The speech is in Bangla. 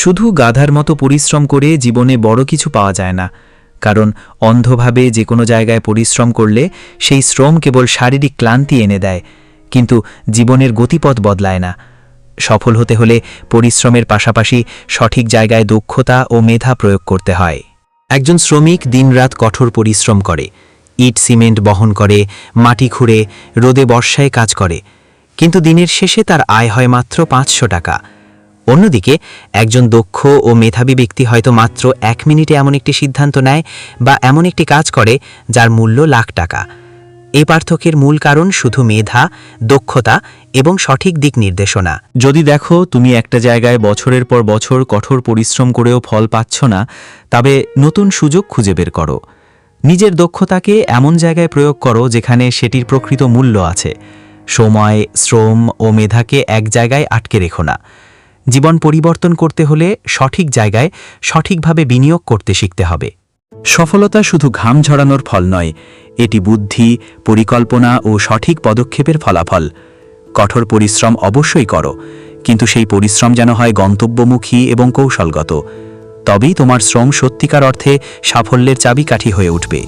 শুধু গাধার মতো পরিশ্রম করে জীবনে বড় কিছু পাওয়া যায় না। কারণ অন্ধভাবে যে কোনো জায়গায় পরিশ্রম করলে সেই শ্রম কেবল শারীরিক ক্লান্তি এনে দেয়, কিন্তু জীবনের গতিপথ বদলায় না। সফল হতে হলে পরিশ্রমের পাশাপাশি সঠিক জায়গায় দক্ষতা ও মেধা প্রয়োগ করতে হয়। একজন শ্রমিক দিনরাত কঠোর পরিশ্রম করে, ইট সিমেন্ট বহন করে, মাটি খুঁড়ে, রোদে বর্ষায় কাজ করে, কিন্তু দিনের শেষে তার আয় হয় মাত্র পাঁচশো টাকা। অন্যদিকে, একজন দক্ষ ও মেধাবী ব্যক্তি হয়তো মাত্র এক মিনিটে এমন একটি সিদ্ধান্ত নেয় বা এমন একটি কাজ করে যার মূল্য লাখ টাকা। এই পার্থক্যের মূল কারণ শুধু মেধা, দক্ষতা এবং সঠিক দিক নির্দেশনা। যদি দেখো, তুমি একটা জায়গায় বছরের পর বছর কঠোর পরিশ্রম করেও ফল পাচ্ছ না, তবে নতুন সুযোগ খুঁজে বের করো। নিজের দক্ষতাকে এমন জায়গায় প্রয়োগ করো যেখানে সেটির প্রকৃত মূল্য আছে। সময়, শ্রম ও মেধাকে এক জায়গায় আটকে রেখো না। জীবন পরিবর্তন করতে হলে সঠিক জায়গায় সঠিকভাবে বিনিয়োগ করতে শিখতে হবে। সফলতা শুধু ঘাম ঝরানোর ফল নয়, এটি বুদ্ধি, পরিকল্পনা ও সঠিক পদক্ষেপের ফলাফল। কঠোর পরিশ্রম অবশ্যই করো, কিন্তু সেই পরিশ্রম যেন হয় গন্তব্যমুখী এবং কৌশলগত। তবেই তোমার শ্রম সত্যিকার অর্থে সাফল্যের চাবিকাঠি হয়ে উঠবে।